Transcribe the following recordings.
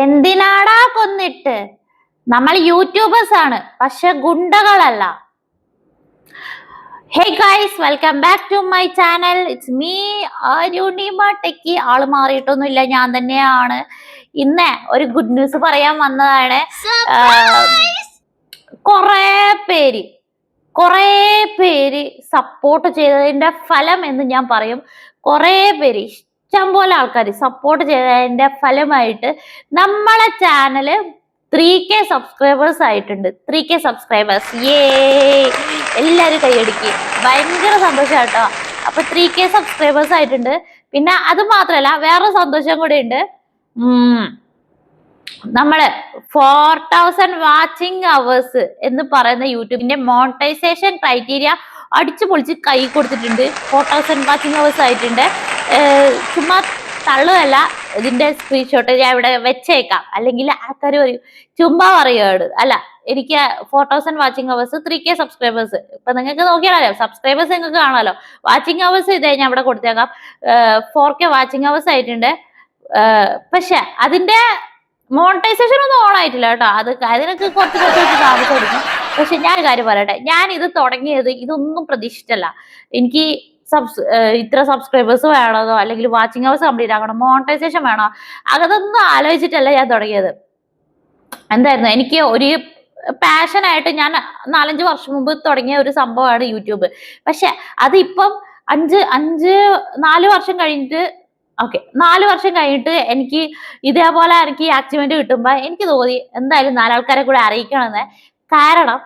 എന്തിനാടാ കൊന്നിട്ട്? നമ്മൾ യൂട്യൂബേഴ്സ് ആണ് പക്ഷെ ഗുണ്ടകളല്ല. Hey guys welcome back to my channel it's me Arunima techie ആൾ മാറിയിട്ടൊന്നുമില്ല ഞാൻ തന്നെയാണ്. ഇന്ന് ഒരു ഗുഡ് ന്യൂസ് പറയാൻ വന്നതാണ്. കൊറേ പേര് കുറേ പേര് സപ്പോർട്ട് ചെയ്തതിന്റെ ഫലം എന്ന് ഞാൻ പറയും. കുറേ പേര് ഇഷ്ടം പോലെ ആൾക്കാർ സപ്പോർട്ട് ചെയ്തതിന്റെ ഫലമായിട്ട് നമ്മളെ ചാനൽ ത്രീ കെ സബ്സ്ക്രൈബേഴ്സ് ആയിട്ടുണ്ട്. ത്രീ കെ സബ്സ്ക്രൈബേഴ്സ് ഏ എല്ലാവരും കൈയടിക്കുക ഭയങ്കര സന്തോഷം കേട്ടോ അപ്പൊ ത്രീ കെ സബ്സ്ക്രൈബേഴ്സ് ആയിട്ടുണ്ട്. പിന്നെ അത് മാത്രമല്ല വേറെ സന്തോഷം കൂടെ ഉണ്ട്. നമ്മൾ ഫോർ തൗസൻഡ് വാച്ചിങ് അവേഴ്സ് എന്ന് പറയുന്ന യൂട്യൂബിന്റെ മോണിറ്റൈസേഷൻ ക്രൈറ്റീരിയ അടിച്ചു പൊളിച്ച് കൈ കൊടുത്തിട്ടുണ്ട്. ഫോർ തൗസൻഡ് വാച്ചിങ് അവേഴ്സ് ആയിട്ടുണ്ട്. ചുമ്മാ തള്ളുമല്ല ഇതിന്റെ സ്ക്രീൻഷോട്ട് ഞാൻ ഇവിടെ വെച്ചേക്കാം. അല്ലെങ്കിൽ ആൾക്കാർ പറയും ചുമ്മാ പറയുകയാണ് അല്ല എനിക്ക് four thousand watching hours three K subscribers ഇപ്പൊ നിങ്ങൾക്ക് നോക്കിയാലോ സബ്സ്ക്രൈബേഴ്സ് നിങ്ങൾക്ക് കാണാമല്ലോ വാച്ചിങ് അവേഴ്സ് ഇതേ ഞാൻ ഇവിടെ കൊടുത്തേക്കാം. ഫോർ കെ വാച്ചിങ് അവേഴ്സ് ആയിട്ടുണ്ട്. പക്ഷെ അതിന്റെ മോണിറ്റൈസേഷൻ ഒന്നും ഓൺ ആയിട്ടില്ല കേട്ടോ. അത് അതിനൊക്കെ കുറച്ച് കുറച്ച് താമസം എടുക്കും പക്ഷെ ഞാൻ കാര്യം പറയട്ടെ. ഞാൻ ഇത് തുടങ്ങിയത് ഇതൊന്നും പ്രതീക്ഷിച്ചല്ല എനിക്ക് സബ്സ് ഇത്ര സബ്സ്ക്രൈബേഴ്സ് വേണമെന്നോ അല്ലെങ്കിൽ വാച്ചിങ് അവേഴ്സ് കംപ്ലീറ്റ് ആക്കണം മോണിറ്റൈസേഷൻ വേണോ? അതൊന്നും ആലോചിച്ചിട്ടല്ല ഞാൻ തുടങ്ങിയത്. എന്തായിരുന്നു? എനിക്ക് ഒരു പാഷനായിട്ട് ഞാൻ നാലഞ്ച് വർഷം മുമ്പ് തുടങ്ങിയ ഒരു സംഭവമാണ് യൂട്യൂബ്. പക്ഷെ അതിപ്പം അഞ്ച് അഞ്ച് നാല് വർഷം കഴിഞ്ഞിട്ട് ഓക്കെ നാല് വർഷം കഴിഞ്ഞിട്ട് എനിക്ക് ഇതേപോലെ എനിക്ക് ആക്സിമെന്റ് കിട്ടുമ്പോൾ എനിക്ക് തോന്നി എന്തായാലും നാലാൾക്കാരെ കൂടെ അറിയിക്കണമെന്ന്. കാരണം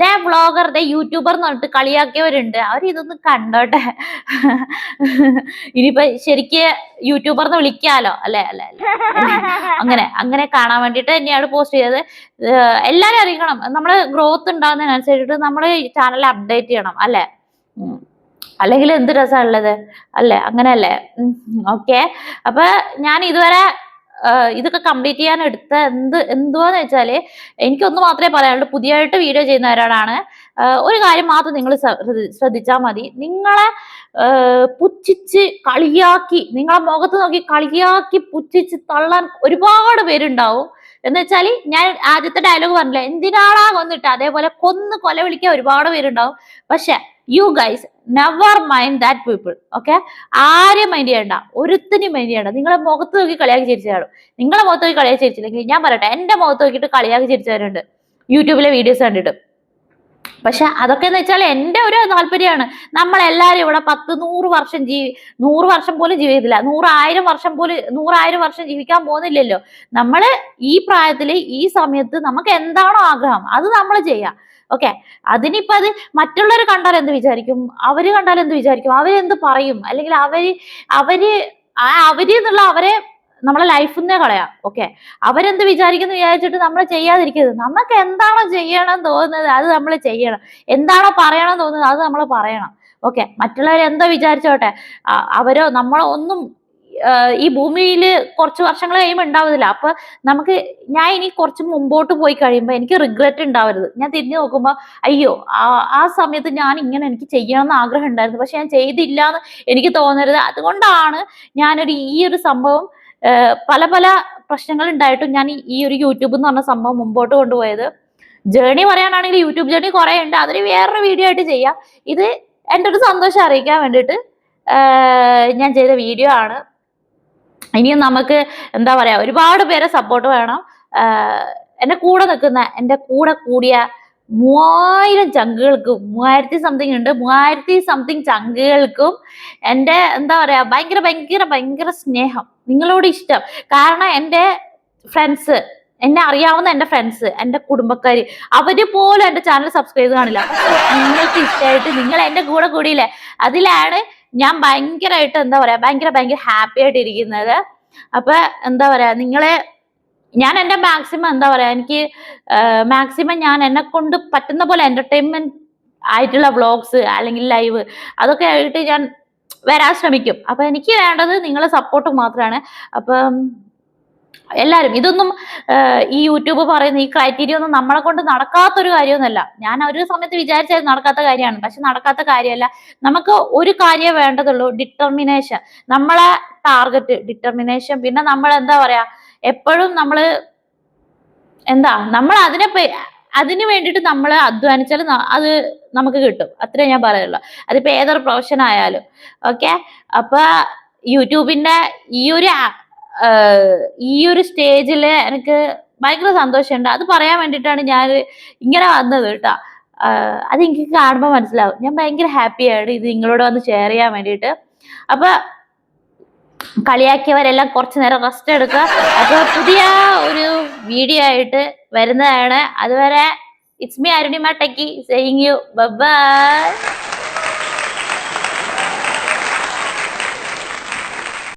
ദേ വ്ളോഗർ ദേ യൂട്യൂബർ എന്ന് പറഞ്ഞിട്ട് കളിയാക്കിയവരുണ്ട്. അവർ ഇതൊന്ന് കണ്ടോട്ടെ. ഇനിയിപ്പൊ ശരിക്ക് യൂട്യൂബർ എന്ന് വിളിക്കാലോ? അല്ലെ അല്ലെ അങ്ങനെ അങ്ങനെ കാണാൻ വേണ്ടിട്ട് തന്നെയാണ് പോസ്റ്റ് ചെയ്തത്. എല്ലാരും അറിയിക്കണം നമ്മൾ ഗ്രോത്ത് ഉണ്ടാകുന്നതിനനുസരിച്ചിട്ട് നമ്മൾ ചാനൽ അപ്ഡേറ്റ് ചെയ്യണം അല്ലെ? അല്ലെങ്കിൽ എന്ത് രസമുള്ളത് അല്ലേ അങ്ങനെയല്ലേ? ഓക്കെ. അപ്പൊ ഞാൻ ഇതുവരെ ഇതൊക്കെ കംപ്ലീറ്റ് ചെയ്യാൻ എടുത്ത എന്ത് എന്തുവാന്ന് വെച്ചാൽ എനിക്കൊന്ന് മാത്രമേ പറയാനുള്ളൂ. പുതിയതായിട്ട് വീഡിയോ ചെയ്യുന്നവരോടാണ് ഒരു കാര്യം മാത്രം നിങ്ങൾ ശ്രദ്ധിച്ചാൽ മതി. നിങ്ങളെ പുച്ഛിച്ച് കളിയാക്കി നിങ്ങളെ മുഖത്ത് നോക്കി കളിയാക്കി പുച്ഛിച്ച് തള്ളാൻ ഒരുപാട് പേരുണ്ടാവും. എന്ന് വെച്ചാൽ ഞാൻ ആദ്യത്തെ ഡയലോഗ് പറഞ്ഞില്ല എന്തിനാളാ കൊന്നിട്ട്? അതേപോലെ കൊന്ന് കൊല വിളിക്കാൻ ഒരുപാട് പേരുണ്ടാവും. പക്ഷെ you guys never mind that people okay ആരെയും മൈൻഡ് ചെയ്യണ്ട. ഒരുത്തിനും മൈൻഡ് ചെയ്യണ്ട. നിങ്ങളെ മുഖത്ത് നോക്കി കളിയാക്കി ചിരിച്ചാലും. നിങ്ങളെ മുഖത്ത് നോക്കി കളിയാക്കി ചിരിച്ചില്ലെങ്കിൽ ഞാൻ പറയട്ടെ എന്റെ മുഖത്ത് നോക്കിയിട്ട് കളിയാക്കി ചിരിച്ചവരുണ്ട്. യൂട്യൂബിലെ വീഡിയോസ് കണ്ടിട്ട്. പക്ഷെ അതൊക്കെ എന്ന് വെച്ചാൽ എന്റെ ഒരു താല്പര്യമാണ്. നമ്മളെല്ലാവരും ഇവിടെ പത്ത് നൂറ് വർഷം ജീവി നൂറ് വർഷം പോലും ജീവിക്കത്തില്ല നൂറായിരം വർഷം പോലും നൂറായിരം വർഷം ജീവിക്കാൻ പോകുന്നില്ലല്ലോ. നമ്മൾ ഈ പ്രായത്തിൽ ഈ സമയത്ത് നമുക്ക് എന്താണോ ആഗ്രഹം അത് നമ്മൾ ചെയ്യാം. ഓക്കെ? അതിനിപ്പോ അത് മറ്റുള്ളവർ കണ്ടാൽ എന്ത് വിചാരിക്കും? അവർ കണ്ടാൽ എന്ത് വിചാരിക്കും? അവരെന്ത് പറയും? അല്ലെങ്കിൽ അവർ അവർ അവർ എന്നുള്ള അവരെ നമ്മളെ ലൈഫിൽ കളയാം. ഓക്കെ അവരെന്ത് വിചാരിക്കുന്നു വിചാരിച്ചിട്ട് നമ്മൾ ചെയ്യാതിരിക്കരുത്. നമുക്ക് എന്താണോ ചെയ്യണം തോന്നുന്നത് അത് നമ്മൾ ചെയ്യണം. എന്താണോ പറയണം തോന്നുന്നത് അത് നമ്മൾ പറയണം. ഓക്കെ മറ്റുള്ളവർ എന്താ വിചാരിച്ചോട്ടെ? അവരോ നമ്മളോ ഒന്നും ഈ ഭൂമിയിൽ കുറച്ച് വർഷങ്ങൾ കഴിയുമ്പോൾ ഉണ്ടാവില്ല അപ്പൊ നമുക്ക് ഞാൻ ഇനി കുറച്ച് മുമ്പോട്ട് പോയി കഴിയുമ്പോൾ എനിക്ക് റിഗ്രറ്റ് ഉണ്ടാവരുത്. ഞാൻ തിരിഞ്ഞു നോക്കുമ്പോൾ അയ്യോ ആ ആ സമയത്ത് ഞാൻ ഇങ്ങനെ എനിക്ക് ചെയ്യണമെന്ന് ആഗ്രഹം ഉണ്ടായിരുന്നു. പക്ഷെ ഞാൻ ചെയ്തില്ല എന്ന് എനിക്ക് തോന്നരുത്. അതുകൊണ്ടാണ് ഞാനൊരു ഈ ഒരു സംഭവം പല പല പ്രശ്നങ്ങൾ ഉണ്ടായിട്ടും ഞാൻ ഈ- ഒരു യൂട്യൂബ് എന്ന് പറഞ്ഞ സംഭവം മുമ്പോട്ട് കൊണ്ടുപോയത്. ജേണി പറയാനാണെങ്കിൽ യൂട്യൂബ് ജേണി കുറേ ഉണ്ട് അതിന് വേറൊരു വീഡിയോ ആയിട്ട് ചെയ്യാം. ഇത് എന്റെ ഒരു സന്തോഷം അറിയിക്കാൻ വേണ്ടിയിട്ട് ഞാൻ ചെയ്ത വീഡിയോ ആണ്. ഇനിയും നമുക്ക് എന്താ പറയാ ഒരുപാട് പേരെ സപ്പോർട്ട് വേണം. എന്റെ കൂടെ നിൽക്കുന്ന എന്റെ കൂടെ കൂടിയ മൂവായിരം ചങ്കുകൾക്കും മൂവായിരത്തി സംതിങ് ഉണ്ട്. മൂവായിരത്തി സംതിങ് ചങ്കുകൾക്കും എന്റെ എന്താ പറയുക ഭയങ്കര ഭയങ്കര ഭയങ്കര സ്നേഹം. നിങ്ങളോട് ഇഷ്ടം. കാരണം എന്റെ ഫ്രണ്ട്സ് എന്നെ അറിയാവുന്ന എന്റെ ഫ്രണ്ട്സ് എന്റെ കുടുംബക്കാർ അവർ പോലും എന്റെ ചാനൽ സബ്സ്ക്രൈബ് കാണില്ല. നിങ്ങൾക്ക് ഇഷ്ടമായിട്ട് നിങ്ങൾ എന്റെ കൂടെ കൂടിയില്ലേ? അതിലാണ് ഞാൻ ഭയങ്കരമായിട്ട് എന്താ പറയുക ഭയങ്കര ഭയങ്കര ഹാപ്പി ആയിട്ട് ഇരിക്കുന്നത്. അപ്പൊ എന്താ പറയാ നിങ്ങളെ ഞാൻ എന്റെ മാക്സിമം എന്താ പറയുക എനിക്ക് മാക്സിമം ഞാൻ എന്നെ കൊണ്ട് പറ്റുന്ന പോലെ എന്റർടൈൻമെന്റ് ആയിട്ടുള്ള വ്ളോഗ്സ് അല്ലെങ്കിൽ ലൈവ് അതൊക്കെ ആയിട്ട് ഞാൻ വരാൻ ശ്രമിക്കും. അപ്പൊ എനിക്ക് വേണ്ടത് നിങ്ങളെ സപ്പോർട്ട് മാത്രമാണ് അപ്പം എല്ലാരും ഇതൊന്നും ഈ യൂട്യൂബ് പറയുന്ന ഈ ക്രൈറ്റീരിയ ഒന്നും നമ്മളെ കൊണ്ട് നടക്കാത്തൊരു കാര്യമൊന്നുമല്ല. ഞാൻ ഒരു സമയത്ത് വിചാരിച്ചത് നടക്കാത്ത കാര്യമാണ്. പക്ഷെ നടക്കാത്ത കാര്യമല്ല. നമുക്ക് ഒരു കാര്യമേ വേണ്ടതുള്ളൂ ഡിറ്റർമിനേഷൻ നമ്മളെ ടാർഗറ്റ് ഡിറ്റർമിനേഷൻ പിന്നെ നമ്മൾ എന്താ പറയാ എപ്പോഴും നമ്മൾ എന്താ നമ്മൾ അതിനെ അതിനു വേണ്ടിയിട്ട് നമ്മൾ അധ്വാനിച്ചാൽ അത് നമുക്ക് കിട്ടും. അത്രേ ഞാൻ പറയുള്ളൂ അതിപ്പോ ഏതൊരു പ്രൊഫഷൻ ആയാലും. ഓക്കെ അപ്പൊ യൂട്യൂബിന്റെ ഈ ഒരു ഈ ഒരു സ്റ്റേജിൽ എനിക്ക് ഭയങ്കര സന്തോഷമുണ്ട്. അത് പറയാൻ വേണ്ടിയിട്ടാണ് ഞാൻ ഇങ്ങനെ വന്നത് കേട്ടോ. അത് എനിക്ക് കാണുമ്പോൾ മനസ്സിലാവും. ഞാൻ ഭയങ്കര ഹാപ്പിയാണ് ഇത് നിങ്ങളോട് വന്ന് ഷെയർ ചെയ്യാൻ വേണ്ടിയിട്ട്. അപ്പൊ കളിയാക്കിയവരെല്ലാം കുറച്ചു നേരം റെസ്റ്റ് എടുക്കുക. അപ്പൊ പുതിയ ഒരു വീഡിയോ ആയിട്ട് വരുന്നതാണ്. അതുവരെ it's me Arunima techie saying you bye